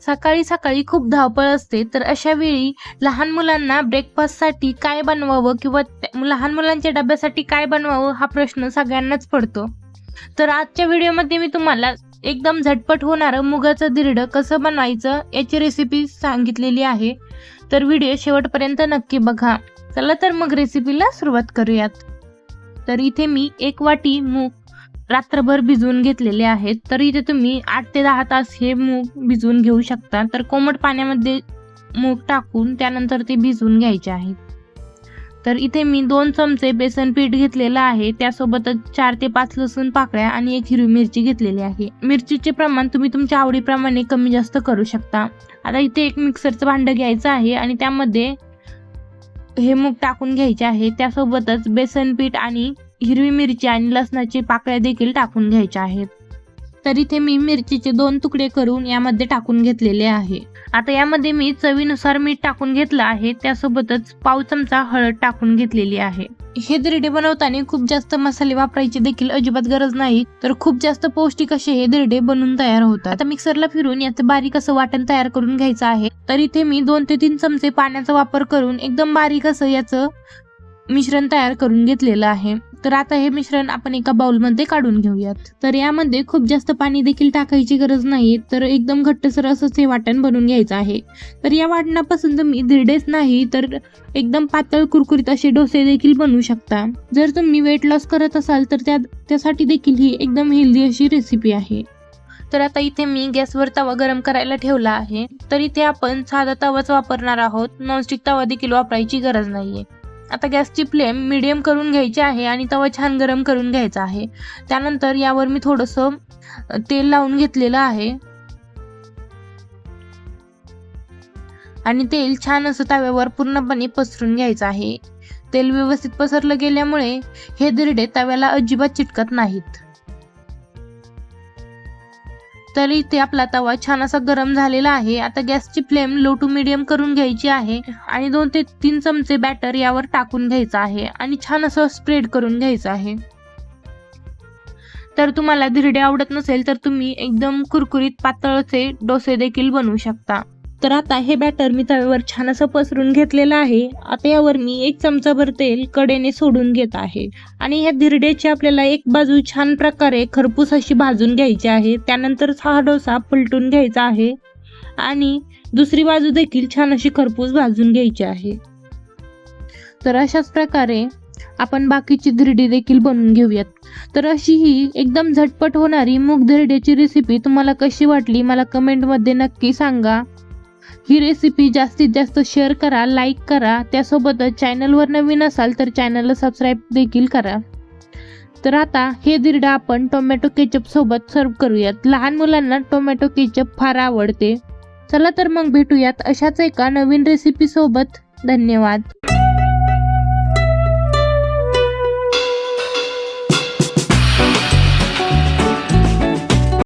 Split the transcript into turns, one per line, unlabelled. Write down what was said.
सकाळी सकाळी खूप धावपळ असते तर अशा वेळी लहान मुलांना ब्रेकफास्टसाठी काय बनवावं किंवा त्या- लहान मुलांच्या डब्यासाठी काय बनवावं हा प्रश्न सगळ्यांनाच पडतो. तर आजच्या व्हिडिओमध्ये मी तुम्हाला एकदम झटपट होणारं मुगाचं धिरडं कसं बनवायचं याची रेसिपी सांगितलेली आहे. तर व्हिडिओ शेवटपर्यंत नक्की बघा. चला तर मग रेसिपीला सुरुवात करूयात. तर इथे मी एक वाटी मूग रात्रभर भिजवून घेतलेले आहेत तर इथे तुम्ही आठ ते दहा तास हे मूग भिजवून घेऊ शकता. तर कोमट पाण्यामध्ये मूग टाकून त्यानंतर ते भिजवून घ्यायचे आहेत तर इथे मी दोन चमचे बेसन पीठ घेतलेलं आहे त्यासोबतच चार ते पाच लसूण पाकळ्या आणि एक हिरवी मिरची घेतलेली आहे. मिरचीचे प्रमाण तुम्ही तुमच्या आवडीप्रमाणे कमी जास्त करू शकता. आता इथे एक मिक्सरचं भांडं घ्यायचं आहे आणि त्यामध्ये हे मूग टाकून घ्यायचे आहे. त्यासोबतच बेसन पीठ आणि हिरवी मिरची आणि लसणाची पाकळ्या देखील टाकून घ्यायच्या आहेत. तर इथे मी मिरचीचे दोन तुकडे करून यामध्ये टाकून घेतलेले आहे. आता यामध्ये मी चवीनुसार मीठ टाकून घेतलं आहे. त्यासोबतच पाव चमचा हळद टाकून घेतलेली आहे. हे दिरडे बनवताना खूप जास्त मसाले वापरायची देखील अजिबात गरज नाही. तर खूप जास्त पौष्टिक असे हे दिरडे बनून तयार होतात. आता मिक्सरला फिरून याचं बारीक असं वाटण तयार करून घ्यायचं आहे. तर इथे मी दोन ते तीन चमचे पाण्याचा वापर करून एकदम बारीक असं याचं मिश्रण तयार करून घेतलेलं आहे. तर आता हे मिश्रण आपण एका बाउलमध्ये काढून घेऊयात. तर यामध्ये खूप जास्त पाणी देखील टाकायची गरज नाही तर एकदम घट्टसर असंच हे वाटण बनवून घ्यायचं आहे. तर या वाटणापासून तुम्ही धिरडेच नाही तर एकदम पातळ कुरकुरीत असे डोसे देखील बनवू शकता. जर तुम्ही वेट लॉस करत असाल तर त्या त्यासाठी देखील ही एकदम हेल्दी अशी रेसिपी आहे. तर आता इथे मी गॅसवर तवा गरम करायला ठेवला आहे. तर इथे आपण साधा तवाच वापरणार आहोत. नॉनस्टिक तवा देखील वापरायची गरज नाहीये. आता गॅसची फ्लेम मिडियम करून घ्यायची आहे आणि तवा छान गरम करून घ्यायचा आहे. त्यानंतर यावर मी थोडंसं तेल लावून घेतलेलं आहे. आणि तेल छान असं तव्यावर पूर्णपणे पसरून घ्यायचं आहे. तेल व्यवस्थित पसरलं गेल्यामुळे हे दिरडे तव्याला अजिबात चिटकत नाहीत. तर इथे आपला तवा छान असा गरम झालेला आहे. आता गॅसची फ्लेम लो टू मिडियम करून घ्यायची आहे आणि दोन ते तीन चमचे बॅटर यावर टाकून घ्यायचं आहे आणि छान असं स्प्रेड करून घ्यायचं आहे. तर तुम्हाला धिरडे आवडत नसेल तर तुम्ही एकदम कुरकुरीत पातळचे डोसे देखील बनवू शकता. तर आता हे बॅटर मी तव्यावर छान असं पसरून घेतलेलं आहे. आता यावर मी एक चमचाभर तेल कडेने सोडून घेत आहे. आणि ह्या धिरड्याची आपल्याला एक बाजू छान प्रकारे खरपूस अशी भाजून घ्यायची आहे. त्यानंतर हा डोसा पलटून घ्यायचा आहे. आणि दुसरी बाजू देखील छान अशी खरपूस भाजून घ्यायची आहे. तर अशाच प्रकारे आपण बाकीची धिरडी देखील बनवून घेऊयात. तर अशी ही एकदम झटपट होणारी मूग धिरड्याची रेसिपी तुम्हाला कशी वाटली मला कमेंटमध्ये नक्की सांगा. ही रेसिपी जास्तीत जास्त शेअर करा लाईक करा. त्यासोबतच चॅनलवर नवीन असाल तर चॅनलला सबस्क्राईब देखील करा. तर आता हे दिरडा आपण टोमॅटो केचपसोबत सर्व करूयात. लहान मुलांना टोमॅटो केचप फार आवडते. चला तर मग भेटूयात अशाच एका नवीन रेसिपीसोबत धन्यवाद.